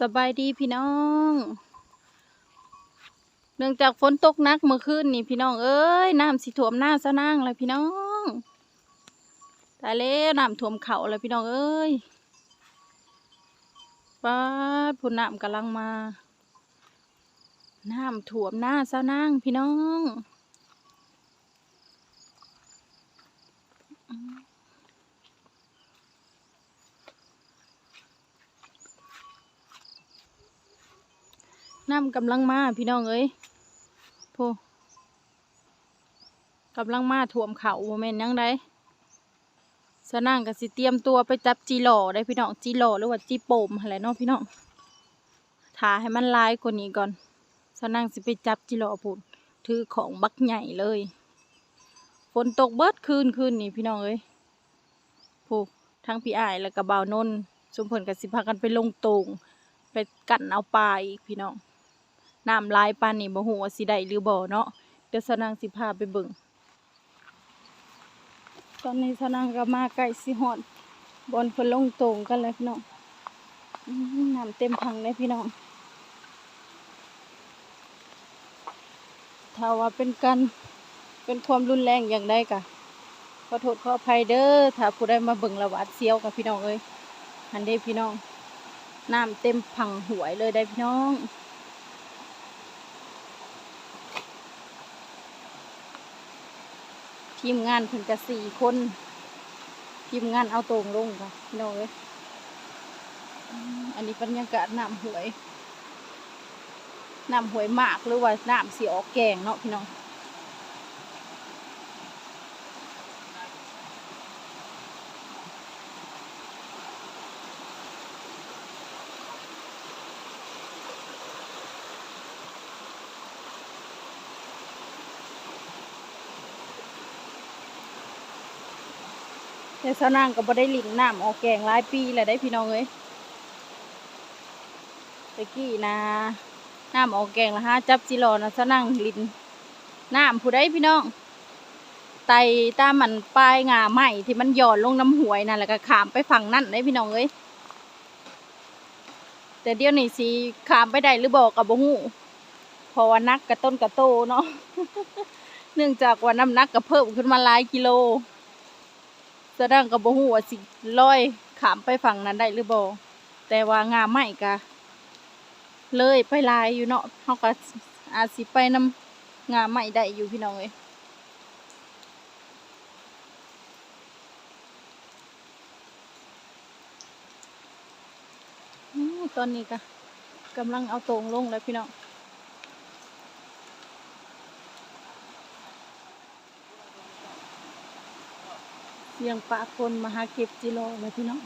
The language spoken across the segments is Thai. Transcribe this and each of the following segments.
สบายดีพี่น้อง เนื่องจากฝนตกหนักเมื่อคืนนี่พี่น้องเอ้ยน้ำสิท่วมหน้าซะนางเลยพี่น้องตายแล้วน้ำท่วมเขาเลยพี่น้องเอ้ยป้าดพุ่นน้ำกำลังมา น้ำท่วมหน้าซะนางพี่น้อง น้ำกำลังมาพี่น้องเอ้ยโพกำลังมาท่วมเขาโมเมนยังไดสนั่งก็สิเตรียมตัวไปจับจีหล่อได้พี่น้องจีหล่อหรือว่าจีโปมอะไรเนาะพี่น้องถาให้มันลายกว่านี้ก่อนสนั่งสิไปจับจีหล่อพูนถือของบักใหญ่เลยฝนตกเบิดคืนคืนนี่พี่น้องเอ้ยโพทั้งพี่อายแล้วก็บ่าวนนสมผลกับสิพากันไปลงตรงไปกันเอาปลาอีกพี่น้อง น้ำลายปานนี่บ่ฮู้ว่าสิได้หรือบ่เนาะเดี๋ยวสนางสิพาไปเบิ่งตอนนี้สนางก็มาใกล้สิฮอดบอนเพิ่นลงโตงกันแล้วพี่น้องน้ำเต็มพังเลยพี่น้องถ้าว่าเป็นกันเป็นความรุนแรงอย่างใดกะขอโทษขออภัยเด้อถ้าผู้ใดมาเบิ่งละวาดเสียวกับพี่น้องเอ้ยอันเด้พี่น้องน้ำเต็มพังหวยเลยได้พี่น้อง ทีมงานเพิ่นจะสี่คน ทีมงานเอาตรงลงค่ะพี่น้องเอ้ยอันนี้บรรยากาศน้ำหวยน้ำหวยมากหรือว่าน้ำสีออกแกงเนาะพี่น้อง แต่สาวนางก็บ่ได้ลิงน้ำออกแกงหลายปีแล้วได้พี่น้องเอ้ยตะกี้นะน้ำออกแกงละฮะจับจิรอนะสาวนางลินน้ำผู้ใดพี่น้องไตตามมันปลายงาไม้ที่มันหย่อนลงน้ำหวยนั่นแล้วก็ขามไปฝั่งนั่นได้พี่น้องเอ้ยแต่เดี๋ยวนี้สิขามไปได้หรือบอกกับบ่ฮู้เพราะว่านักกระต้นกระโตเนาะเนื่องจากว่าน้ำหนักก็เพิ่มขึ้นมาหลายกิโล แสดงกับบ่ฮู้ว่าสิลอยขามไปฝั่งนั้นได้หรือบ่แต่ว่างาไม้กะเลยไปลายอยู่เนาะเฮาก็อาจสิไปนำงาไม้ได้อยู่พี่น้องเอ้ยตอนนี้ก็กำลังเอาตรงลงแล้วพี่น้อง สียงปะคนมาหาเก็บจิโร่เลยพี่น้อง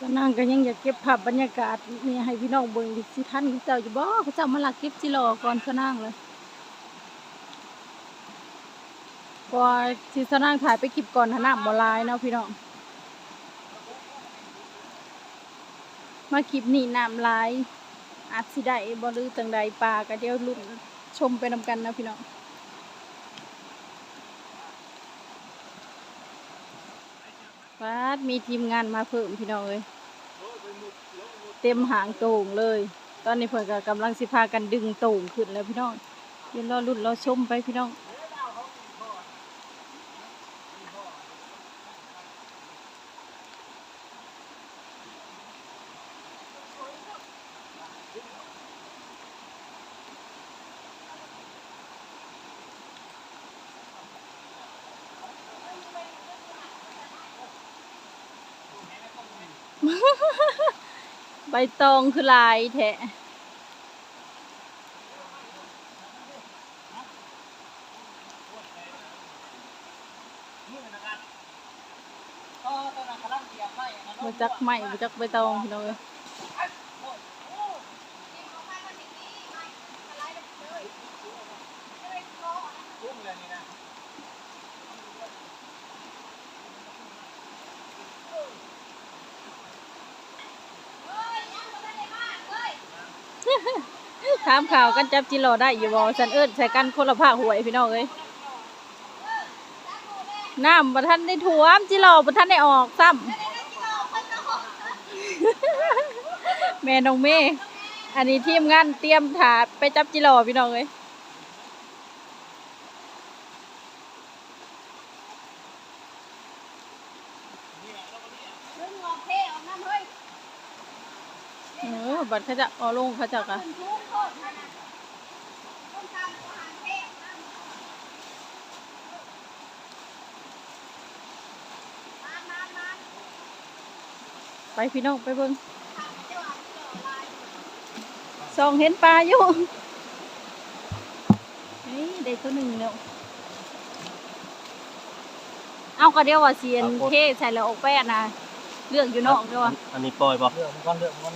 สนั่งก็ยังอยากเก็บภาพบรรยากาศนี่ให้พี่น้องเบิ่งดิสิท่านเขาเจ้าอยู่บ่เขาเจ้ามาลักเก็บจิโร่ก่อนสนั่งเลยก่อนที่สนั่งถ่ายไปคลิปก่อนหน้ำบ่ลายเนาะพี่น้องมาคลิปนี้น้ำลายอาจสิได้บ่หรือจังใดปลาก็เดี๋ยวลุ้นชมไปนำกันนะพี่น้อง ฟาดมีทีมงานมาเพิ่มพี่น้องเอ้ยเต็มหางโต่งเลย ตอนนี้เพิ่นก็กำลังสิพากันดึงโต่งขึ้นแล้วพี่น้องเดี๋ยวรอรุ่นรอชมไปพี่น้อง ใบตองคือลายแทะมาจักไหมมาจักใบตองพี่น้อง ถามข่าวกันจับจิโร่ได้อยู่บอสันเอิ้นใส่กันคนละผ้าหวยพี่น้องเอ้ยน้ำพระทันได้ถ่วมจิโร่บ่ทันได้ออกซ้ำแม่น้องเมย์อันนี้ทีมงานเตรียมถาไปจับจิโร่พี่น้องเลยเออ บัดเขาจะเอาลงเขาจะกะไปพี่น้องไปเบิ่งซองเห็นปลาอยู่เฮ้ยได้ตัวหนึ่งแล้วเอาก็เดียวว่าเสียนเทใส่แล้วออกแป้นะเลือกอยู่นอกเดียวว่าอันนี้ปล่อยป่ะเรื่องมันก็เรื่องมัน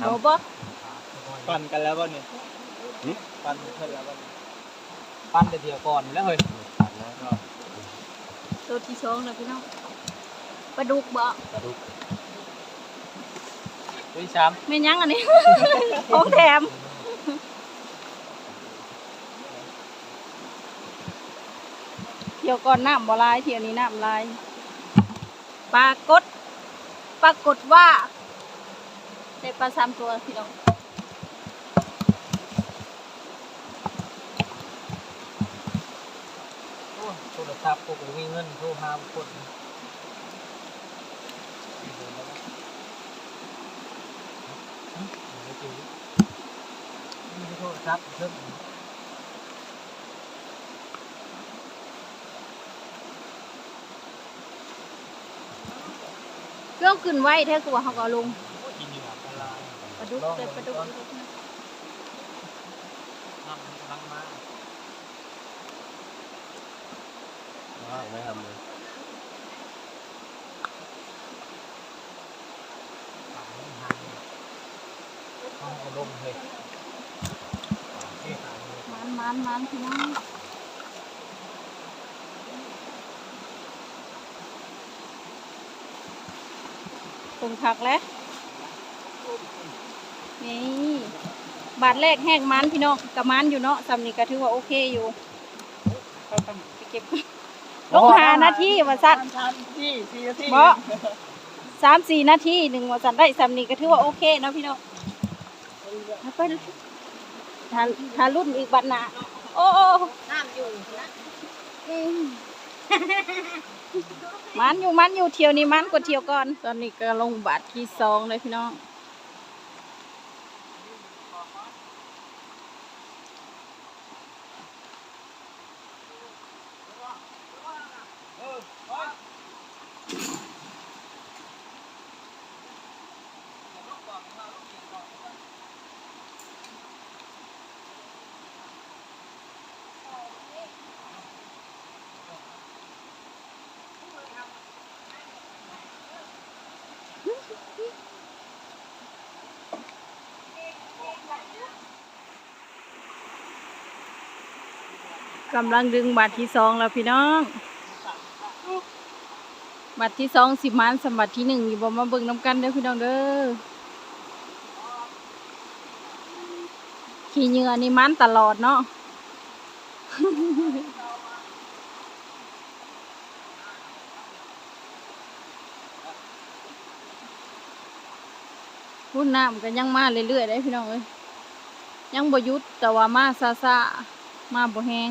โดบ่ปั่นกันแล้วบ่เนี่ยหึปั่นเพิ่นแล้วบ่เนี่ยปั่นแต่เดียวก่อนแล้วเฮ้ยตัวที่สองแล้วพี่น้องปลาดุกบ่ตัวที่สามไม่นยังอันนี้ของแถมเที่ยวก่อนน้ำบ่ลายเที่ยวนี้น้ำลายปลากดปรากฏว่า ได้ปลาสามตัวพี่น้องโอ้ยโทรศัพท์พวกมีเงินโทรหาคนมีโทรศัพท์เพิ่มเครื่องขึ้นไว้แท้กว่าเขาก็เอาลงกินอยู่อะปลาปลาดุกเด็ดปลาดุกน้ำมันกำลังมาว้าวไม่ทำเลยป่ามันหายห้องก็ลงเลยเอ๊ะตายเลยมันมันมันพี่น้องตรงผักแล้ว นี่บาทแรกแห้งมันพี่น้องกับมันอยู่เนาะสำนี่ก็ถือว่าโอเคอยู่ไปเก็บลงหานาทีว่าสัตว์ที่สี่นาทีบ่สามสี่นาทีหนึ่งว่าสัตว์ได้สำนี่ก็ถือว่าโอเคเนาะพี่น้องเอาไปเลยถ้าถ้ารุ่นอีกบัตรหนาโอ้น้ำอยู่นะอืมมันอยู่มันอยู่เที่ยวนี้มันกว่าเที่ยวก่อน ตอนนี้ก็ลงบัตรที่สองเลยพี่น้อง กำลังดึงบัตรที่สองแล้วพี่น้อง บัตรที่สองสิบมันสมบัติที่หนึ่งอยู่บ่มาเบิ่งน้ำกันเด้อพี่น้องเด้อขี่เหงื่อนี่มันตลอดเนาะรุ่นน้ำก็ยังมาเรื่อยๆได้พี่น้องเอ้ยยังบ่ยุดแต่ว่ามาซาซามาบ่แห้ง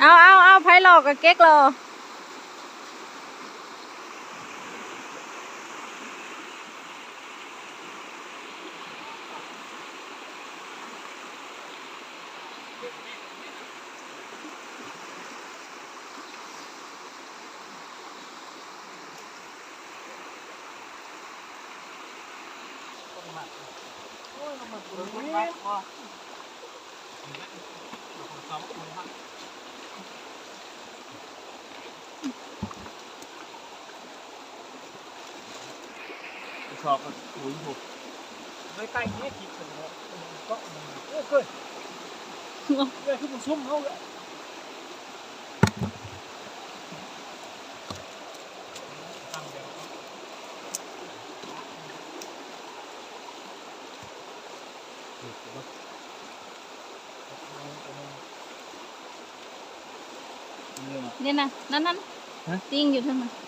เอาเอาเอาไผ หลอกกับเก๊กรอชอบก็อุ้ อกกับหุ่นผมโดยใต้ๆนี้ยคิดถึงแล้วก็โอ้เกินเกินคือผมซุ่มเขาเลยเนี่ยนะนั่นนั่นติ่งอยู่ทั้งนั้น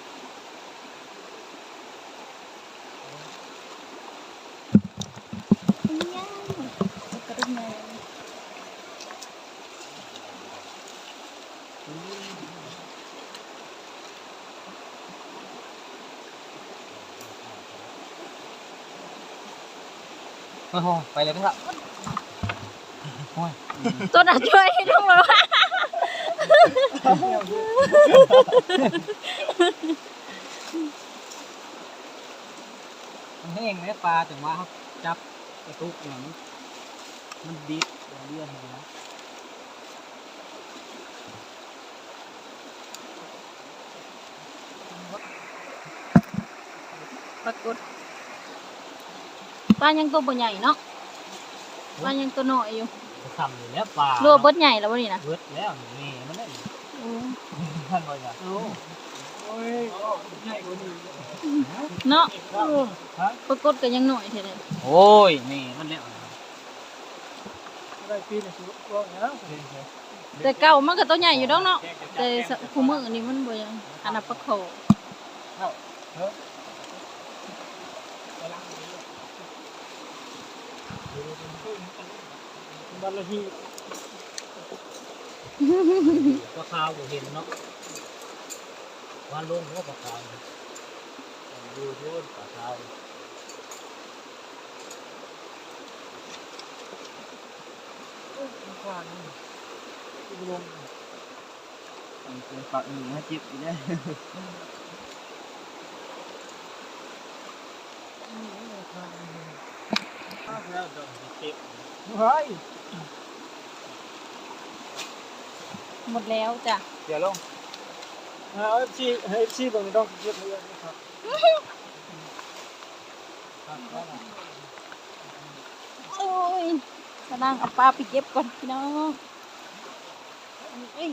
โอ้โหไปเลยนะครับโอ้ยตัวน่ะช่วยให้ลุงเลยว่ามันแห้งเลยปลาถึงว่าเขาจับกระตุกอย่างนี้มันดิบอย่างเดียวเห็นไหมปรากฏ ปลายังตัวบ่ใหญ่เนาะปลายังตัวน้อยอยู่จะทำอยู่แล้วปลารัวเบิดใหญ่แล้ววะนี่นะเบิดแล้วนี่มันได้โอ้ท่านบ่อยอะโอ้ยใหญ่กว่านี้เนาะฮะปรากฏก็ยังน้อยเท่านั้นโอ้ยนี่มันแล้วได้ปีนี่สิว่าแล้วแต่เก่ามันก็ตัวใหญ่อยู่ดอกเนาะแต่คู่มือนี่มันบ่ยังอันนั้นปลาโข บ้านละที่ก็ขาวบ่เห็นเนาะวันลงก็ปลาขาวดูทุ่นปลาขาวข้าวนี่ลงเป็นปลาอื่นให้จิบอีกได้ข้าว แล้วโดนเก็บเฮ้ยหมดแล้วจ้ะเดี๋ยวลงเอาเอฟซีเอฟซีตรงนี้ต้องเก็บเยอะนะครับโอ้ยกำลังเอาปลาไปเก็บก่อนพี่น้องเอ้ย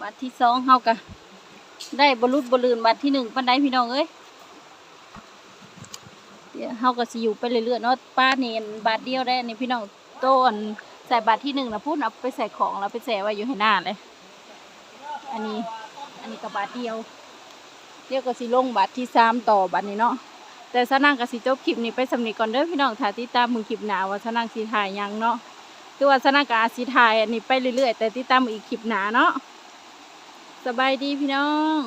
บาทที่สองเฮากะได้บรรลุบรลืนบาทที่หนึ่งปันไดพี่น้องเอ้ย เฮาก็สิอยู่ไปเรื่อยๆเนาะป้าเนนบาทเดียวได้นี่พี่น้องต้นใส่บาทที่หนึ่งนะพูดเอาไปใส่ของแล้วไปแส่ไว้อยู่ให้หน้าเลย อันนี้อันนี้ก็บบาทเดียวเดียวก็สิลงบาทที่สามต่อบาทนี้เนาะแต่สนางก็สิจบคลิปนี้ไปสำนีก่อนเด้อพี่น้องถ้าติดตามมึงคลิปหนาว่าสนางสิถ่ายยังเนาะคือว่าสนางก็อาสิถ่ายอันนี้ไปเรื่อยๆ แต่ติดตามอีกคลิปหนาเนาะสบายดีพี่น้อง